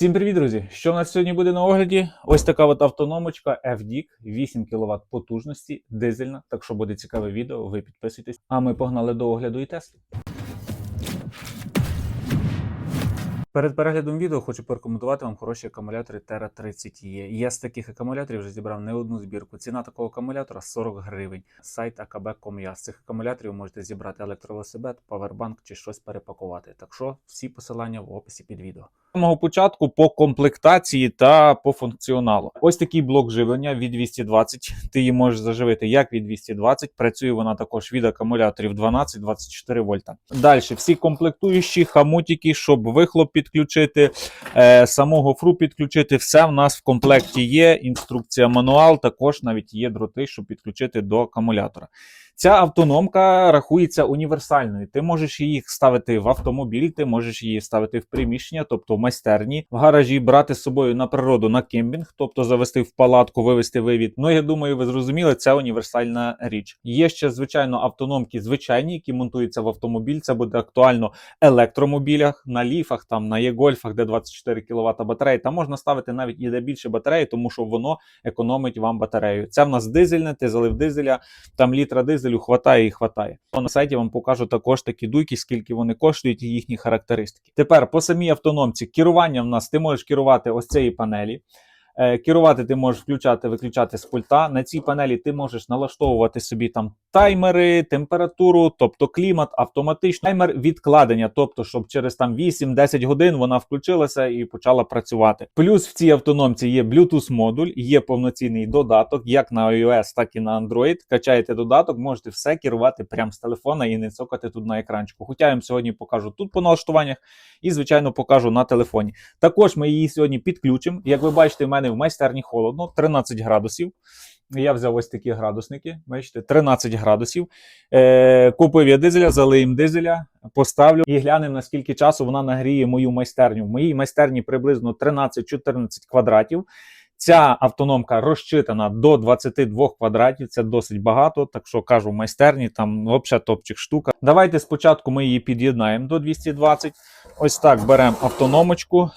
Всім привіт, друзі! Що в нас сьогодні буде на огляді? Ось така от автономочка FDIC, 8 кВт потужності, дизельна. Так що буде цікаве відео, ви підписуйтесь. А ми погнали до огляду і тесту. Перед переглядом відео хочу порекомендувати вам хороші акумулятори Terra 30 e Я з таких акумуляторів вже зібрав не одну збірку. Ціна такого акумулятора 40 гривень. Сайт akb.com.ua. З цих акумуляторів можете зібрати електровелосипед, павербанк чи щось перепакувати. Так що всі посилання в описі під відео. Самого початку по комплектації та по функціоналу. Ось такий блок живлення від 220. Ти її можеш заживити як від 220. Працює вона також від акумуляторів 12-24 вольта. Далі всі комплектуючі, хамутики, щоб вихлоп підключити, е, самого фру підключити. Все в нас в комплекті є. Інструкція, мануал, також навіть є дроти, щоб підключити до акумулятора. Ця автономка рахується універсальною. Ти можеш її ставити в автомобіль, ти можеш її ставити в приміщення, тобто в майстерні, в гаражі брати з собою на природу на кемпінг, тобто завести в палатку, вивести вивід. Ну я думаю, ви зрозуміли, це універсальна річ. Є ще звичайно автономки звичайні, які монтуються в автомобіль. Це буде актуально електромобілях, на ліфах, там на є-гольфах, де 24 кВт батареї. Там можна ставити навіть і де більше батареї, тому що воно економить вам батарею. Це в нас дизельне, ти залив дизеля, там літра дизелю хватає і хватає. На сайті вам покажу також такі дуйки, скільки вони коштують і їхні характеристики. Тепер по самій автономці керування в нас ти можеш керувати ось цієї панелі. Е, Керувати ти можеш включати, виключати з пульта. На цій панелі ти можеш налаштовувати собі там таймери, температуру, тобто клімат, автоматично таймер відкладення, тобто, щоб через там 8-10 годин вона включилася і почала працювати. Плюс в цій автономці є Bluetooth модуль, є повноцінний додаток, як на iOS, так і на Android. Качаєте додаток, можете все керувати прямо з телефона і не цокати тут на екранчику. Хоча я вам сьогодні покажу тут по налаштуваннях і, звичайно, покажу на телефоні. Також ми її сьогодні підключимо. Як ви бачите, в мене в майстерні холодно, 13 градусів. Я взяв ось такі градусники. Бачите, 13 градусів. Е, Купив я дизеля, залиємо дизеля, поставлю і глянемо, наскільки часу вона нагріє мою майстерню. В моїй майстерні приблизно 13-14 квадратів. Ця автономка розчитана до 22 квадратів, це досить багато. Так що кажу, в майстерні там взагалі топчик штука. Давайте спочатку ми її під'єднаємо до 220. Ось так беремо автономочку.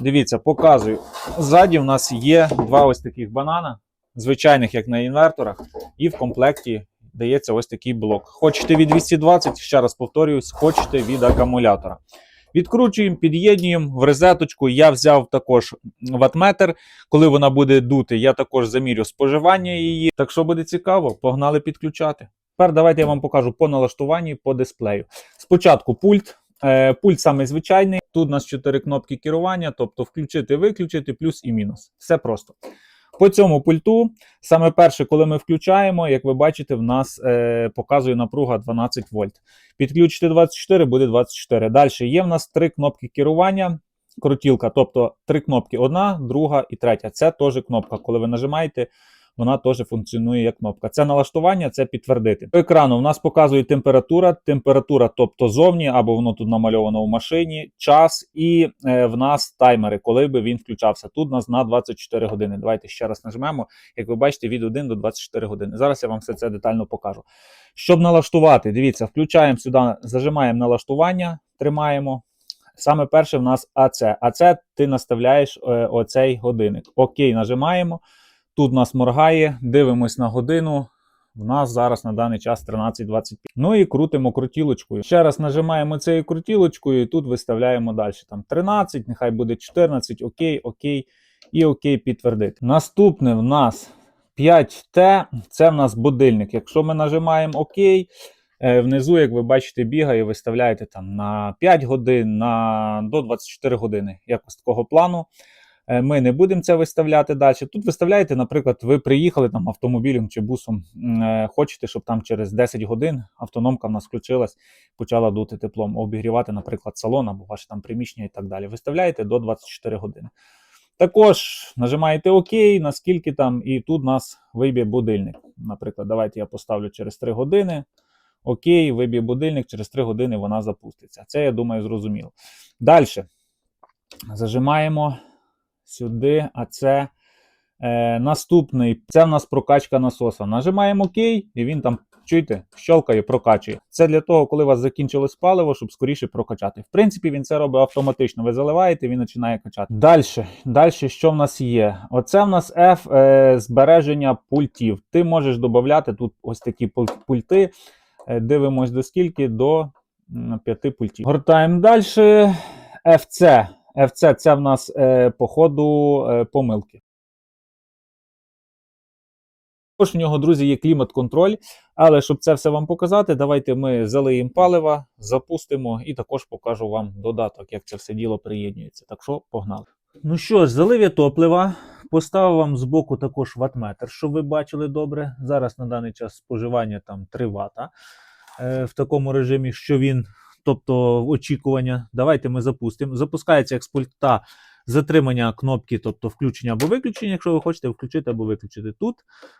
Дивіться, показую. Ззаді в нас є два ось таких банана, звичайних, як на інверторах, і в комплекті дається ось такий блок. Хочете від 220, ще раз повторююсь, хочете від акумулятора. Відкручуємо, під'єднуємо в розеточку. Я взяв також ватметр. Коли вона буде дути, я також замірю споживання її. Так що буде цікаво, погнали підключати. Тепер давайте я вам покажу по налаштуванні по дисплею. Спочатку пульт. Е, Пульт саме звичайний. Тут у нас 4 кнопки керування, тобто включити, виключити, плюс і мінус. Все просто. По цьому пульту, саме перше, коли ми включаємо, як ви бачите, в нас е, показує напруга 12 вольт. Підключити 24, буде 24. Далі є в нас три кнопки керування, крутілка, тобто три кнопки: одна, друга і третя. Це теж кнопка. Коли ви нажимаєте, вона теж функціонує як кнопка. Це налаштування, це підтвердити. По екрану в нас показує температура, температура, тобто зовні, або воно тут намальовано в машині, час, і е, в нас таймери, коли би він включався. Тут у нас на 24 години. Давайте ще раз нажмемо. Як ви бачите, від 1 до 24 години. Зараз я вам все це детально покажу. Щоб налаштувати, дивіться, включаємо сюди, зажимаємо налаштування, тримаємо. Саме перше в нас АЦ. АЦ ти наставляєш е, оцей годинник. Окей, нажимаємо. Тут нас моргає, дивимось на годину. В нас зараз на даний час 13.25. Ну і крутимо крутілочкою. Ще раз нажимаємо цією крутілочкою, і тут виставляємо далі. Там 13, нехай буде 14, окей, окей, і окей, підтвердити. Наступне в нас 5T, це в нас будильник. Якщо ми нажимаємо ОК, е, внизу, як ви бачите, бігає, виставляєте там на 5 годин, на до 24 години. Якось такого плану. Е, Ми не будемо це виставляти далі. Тут виставляєте, наприклад, ви приїхали там автомобілем чи бусом, е, хочете, щоб там через 10 годин автономка в нас включилась, почала дути теплом, обігрівати, наприклад, салон або ваше там приміщення і так далі. Виставляєте до 24 години. Також нажимаєте ОК, наскільки там, і тут нас виб'є будильник. Наприклад, давайте я поставлю через 3 години. Окей, виб'є будильник, через 3 години вона запуститься. Це, я думаю, зрозуміло. Далі. Зажимаємо сюди, а це Е, наступний це в нас прокачка насоса. Нажимаємо ОК, і він там, чуєте, щелкає, прокачує. Це для того, коли у вас закінчилось паливо, щоб скоріше прокачати. В принципі, він це робить автоматично. Ви заливаєте, він починає качати. Далі, далі, що в нас є? Оце в нас F е, збереження пультів. Ти можеш додати тут ось такі пульти. Е, Дивимось до скільки? До п'яти пультів. Гортаємо далі. FC. FC це в нас е, по ходу е, помилки. Також в нього, друзі, є клімат-контроль. Але щоб це все вам показати, давайте ми залиємо палива, запустимо і також покажу вам додаток, як це все діло приєднується. Так що погнали. Ну що ж, залив я топлива. Поставив вам збоку також ватметр, щоб ви бачили добре. Зараз на даний час споживання там 3 Вт е, в такому режимі, що він, тобто очікування. Давайте ми запустимо. Запускається як з пульта затримання кнопки, тобто включення або виключення, якщо ви хочете включити або виключити. Тут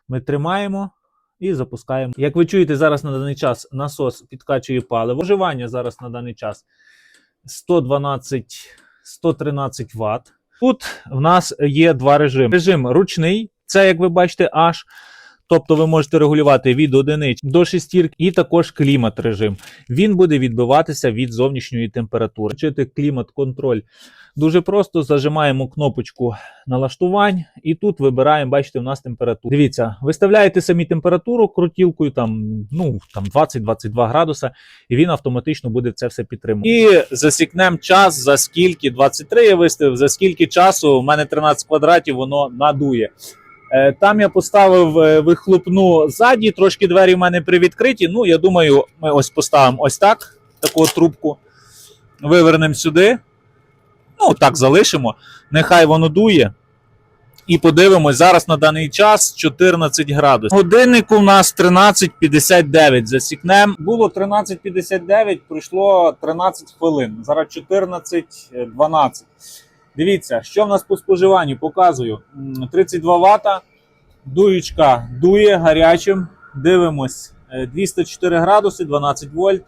ми тримаємо і запускаємо. Як ви чуєте, зараз на даний час насос підкачує паливо. Вживання зараз на даний час 112-113 Вт. Тут в нас є два режими. Режим ручний, це, як ви бачите, аж. Тобто ви можете регулювати від одиниць до шестірки, і також клімат режим. Він буде відбиватися від зовнішньої температури. Вчити клімат-контроль дуже просто. Зажимаємо кнопочку налаштувань, і тут вибираємо, бачите, у нас температуру. Дивіться, виставляєте самі температуру крутілкою, там, ну, там 20-22 градуса, і він автоматично буде це все підтримувати. І засікнемо час, за скільки 23 я виставив, за скільки часу, у мене 13 квадратів, воно надує. Е, Там я поставив е, вихлопну ззаді, трошки двері в мене привідкриті. Ну, я думаю, ми ось поставимо ось так, таку трубку. Вивернемо сюди. Ну, так залишимо. Нехай воно дує. І подивимось, зараз на даний час 14 градусів. Годинник у нас 13.59. Засікнемо. Було 13.59, пройшло 13 хвилин. Зараз 14.12. Дивіться, що в нас по споживанню показую. 32 Вт. Дуючка дує гарячим. Дивимось. е, 204 градуси, 12 вольт.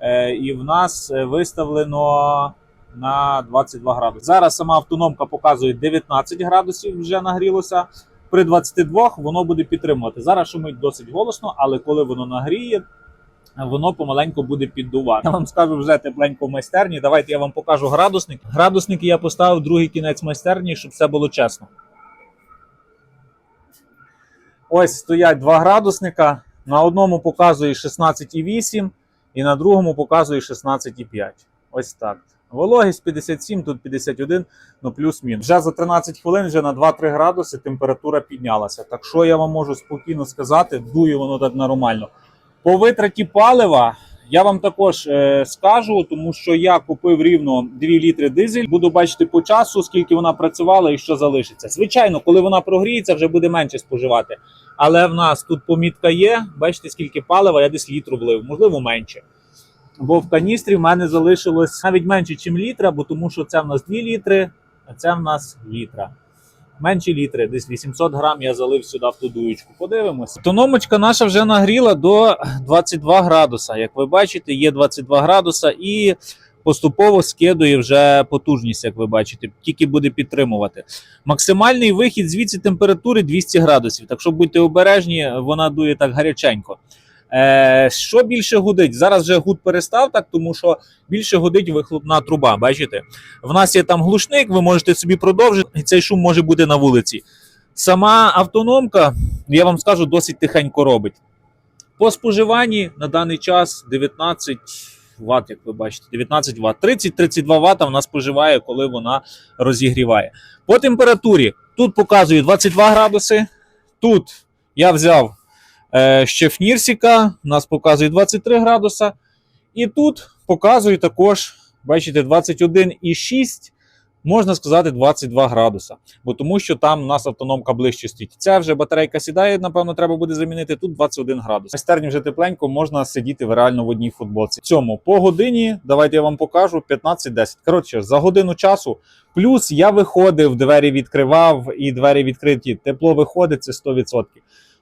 Е, І в нас е, виставлено на 22 градуси. Зараз сама автономка показує 19 градусів, вже нагрілося. При 22 воно буде підтримувати. Зараз шумить досить голосно, але коли воно нагріє, воно помаленьку буде піддувати. Я вам скажу вже тепленько в майстерні. Давайте я вам покажу градусник. Градусник я поставив другий кінець майстерні, щоб все було чесно. Ось стоять два градусника. На одному показує 16,8 і на другому показує 16,5. Ось так. Вологість 57, тут 51, ну плюс-мінус. Вже за 13 хвилин, вже на 2-3 градуси температура піднялася. Так що я вам можу спокійно сказати, дує воно так нормально. По витраті палива я вам також е, скажу, тому що я купив рівно 2 літри дизель. Буду бачити по часу, скільки вона працювала і що залишиться. Звичайно, коли вона прогріється, вже буде менше споживати. Але в нас тут помітка є. Бачите, скільки палива, я десь літру влив, можливо, менше. Бо в каністрі в мене залишилось навіть менше, ніж літра, бо тому що це в нас 2 літри, а це в нас літра. Менші літри, десь 800 грам я залив сюди в ту дуючку. Подивимось. Автономочка наша вже нагріла до 22 градуса. Як ви бачите, є 22 градуса і поступово скидує вже потужність, як ви бачите, тільки буде підтримувати. Максимальний вихід звідси температури 200 градусів. Так що будьте обережні, вона дує так гаряченько. Е, що більше гудить? Зараз вже гуд перестав так, тому що більше гудить вихлопна труба. Бачите? В нас є там глушник, ви можете собі продовжити, і цей шум може бути на вулиці. Сама автономка, я вам скажу, досить тихенько робить. По споживанні на даний час 19 Вт, як ви бачите, 19 Вт. 30-32 Вт вона споживає, коли вона розігріває. По температурі тут показую 22 градуси. Тут я взяв ще фнірсіка, нас показує 23 градуса. І тут показую також, бачите, 21,6, можна сказати, 22 градуса. Бо тому що там у нас автономка ближче стоїть. Ця вже батарейка сідає, напевно, треба буде замінити. Тут 21 градус. Майстерні вже тепленько, можна сидіти реально в одній футболці. В цьому по годині, давайте я вам покажу 15-10. Коротше, за годину часу. Плюс я виходив, двері відкривав, і двері відкриті. Тепло виходить, це 100%.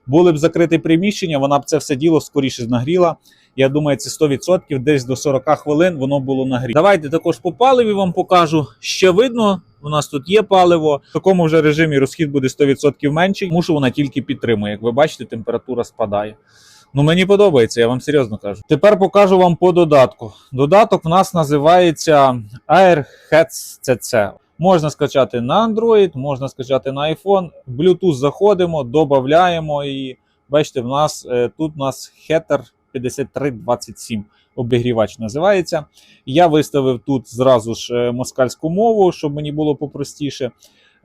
Були б закрите приміщення, вона б це все діло скоріше нагріла. Я думаю, це 100%, десь до 40 хвилин воно було нагріто. Давайте також по паливі вам покажу. Ще видно, У нас тут є паливо. В такому вже режимі розхід буде 100% менший, тому що вона тільки підтримує. Як ви бачите, температура спадає. Ну, мені подобається, я вам серйозно кажу. Тепер покажу вам по додатку. Додаток в нас називається AirHeads CC. Можна скачати на Android, можна скачати на iPhone. Bluetooth заходимо, додаємо і бачите, в нас е, тут у нас хетер 5327 обігрівач називається. Я виставив тут зразу ж е, москальську мову, щоб мені було попростіше.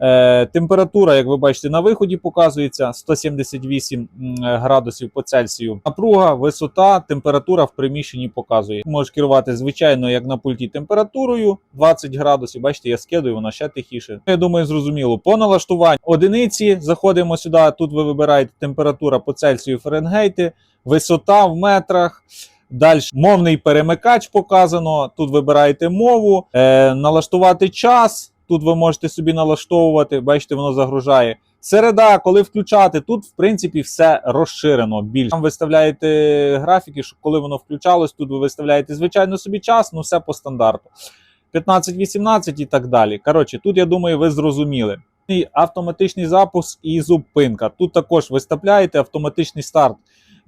Е, температура, як ви бачите, на виході показується 178 градусів по Цельсію. Напруга, висота, температура в приміщенні показує. Можеш керувати звичайно, як на пульті температурою 20 градусів. Бачите, я скидаю, вона ще тихіше. Я думаю, зрозуміло. По налаштуванню одиниці заходимо сюди. Тут ви вибираєте температура по Цельсію Фаренгейти, висота в метрах. Далі мовний перемикач показано. Тут вибираєте мову, е, налаштувати час. Тут ви можете собі налаштовувати, бачите, воно загружає. Середа, коли включати, тут в принципі все розширено більше. Там виставляєте графіки, щоб коли воно включалось, тут ви виставляєте звичайно собі час, ну все по стандарту. 15-18 і так далі. Коротше, тут я думаю, ви зрозуміли. Автоматичний запуск і зупинка. Тут також виставляєте автоматичний старт.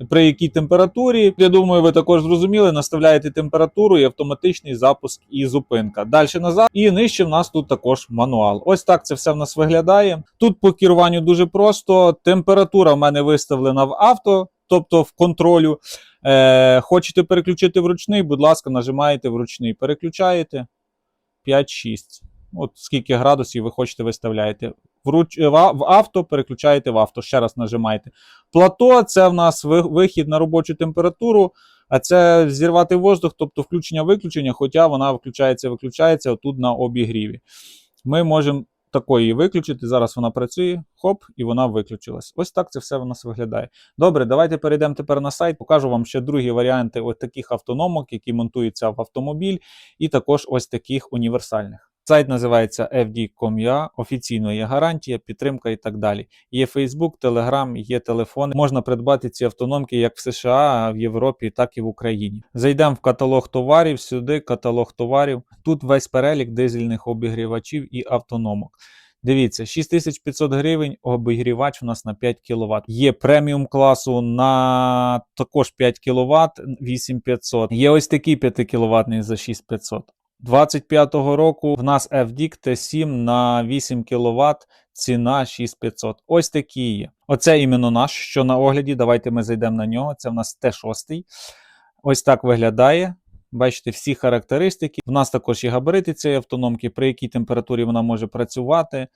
При якій температурі, я думаю, ви також зрозуміли, наставляєте температуру і автоматичний запуск і зупинка. Далі назад, і нижче в нас тут також мануал. Ось так це все в нас виглядає. Тут по керуванню дуже просто. Температура в мене виставлена в авто, тобто в контролю. Е, Хочете переключити в ручний, будь ласка, нажимаєте в ручний, переключаєте 5-6. От скільки градусів ви хочете виставляєте. В, руч... в авто переключаєте в авто. Ще раз нажимаєте. Плато це в нас вихід на робочу температуру, а це зірвати воздух, тобто включення-виключення, хоча вона включається-виключається отут на обігріві. Ми можемо такої виключити. Зараз вона працює, хоп, і вона виключилась. Ось так це все у нас виглядає. Добре, давайте перейдемо тепер на сайт. Покажу вам ще другі варіанти ось таких автономок, які монтуються в автомобіль, і також ось таких універсальних. Сайт називається fd.com.ua, офіційно є гарантія, підтримка і так далі. Є Facebook, Telegram, є телефони. Можна придбати ці автономки як в США, в Європі, так і в Україні. Зайдемо в каталог товарів, сюди каталог товарів. Тут весь перелік дизельних обігрівачів і автономок. Дивіться, 6500 гривень обігрівач у нас на 5 кВт. Є преміум класу на також 5 кВт 8500. Є ось такий 5 кВт за 6500. 25-го року в нас FDIC T7 на 8 кВт, ціна 6500. Ось такі є. Оце іменно наш, що на огляді. Давайте ми зайдемо на нього. Це в нас Т6. Ось так виглядає. Бачите, всі характеристики. В нас також є габарити цієї автономки, при якій температурі вона може працювати.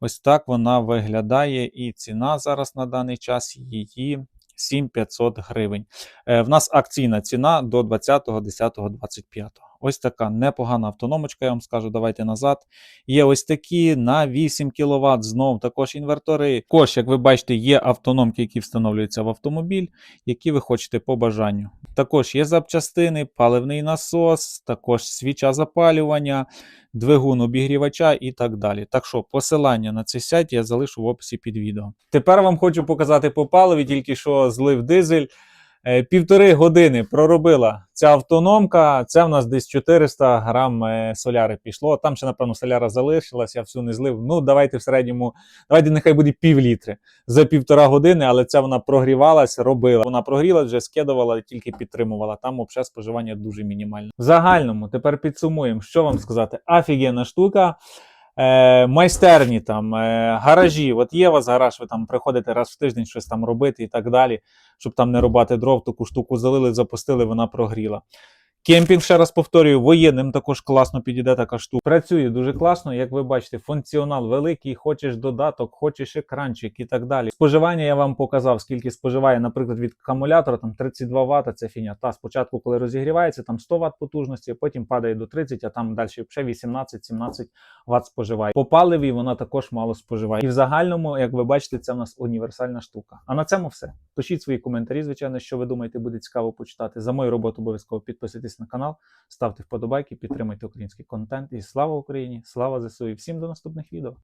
Ось так вона виглядає. І ціна зараз на даний час її 7500 гривень. Е, в нас акційна ціна до 20.10.25. Ось така непогана автономочка, я вам скажу, давайте назад. Є ось такі на 8 кВт, знов також інвертори. Також, як ви бачите, є автономки, які встановлюються в автомобіль, які ви хочете по бажанню. Також є запчастини, паливний насос, також свіча запалювання, двигун обігрівача і так далі. Так що посилання на цей сайт я залишу в описі під відео. Тепер вам хочу показати по паливі, тільки що злив дизель. Е, Півтори години проробила ця автономка. Це в нас десь 400 грам е, соляри пішло. Там ще, напевно, соляра залишилась, я всю не злив. Ну, давайте в середньому, давайте нехай буде пів літри за півтора години, але це вона прогрівалась, робила. Вона прогрілась, вже скидувала, тільки підтримувала. Там взагалі споживання дуже мінімальне. В загальному тепер підсумуємо, що вам сказати. Офігенна штука. Е, майстерні там, е, гаражі. От є у вас гараж, ви там приходите раз в тиждень щось там робити і так далі, щоб там не рубати дров, таку штуку залили, запустили, вона прогріла. Кемпінг, ще раз повторюю, воєнним також класно підійде така штука. Працює дуже класно, як ви бачите, функціонал великий, хочеш додаток, хочеш екранчик і так далі. Споживання я вам показав, скільки споживає, наприклад, від акумулятора, там 32 Вт, це фіня. Та спочатку, коли розігрівається, там 100 Вт потужності, потім падає до 30, а там далі ще 18-17 Вт споживає. По паливі вона також мало споживає. І в загальному, як ви бачите, це в нас універсальна штука. А на цьому все. Пишіть свої коментарі, звичайно, що ви думаєте, буде цікаво почитати. За мою роботу обов'язково підписуйтесь на канал, ставте вподобайки, підтримуйте український контент. І слава Україні! Слава ЗСУ! І всім до наступних відео!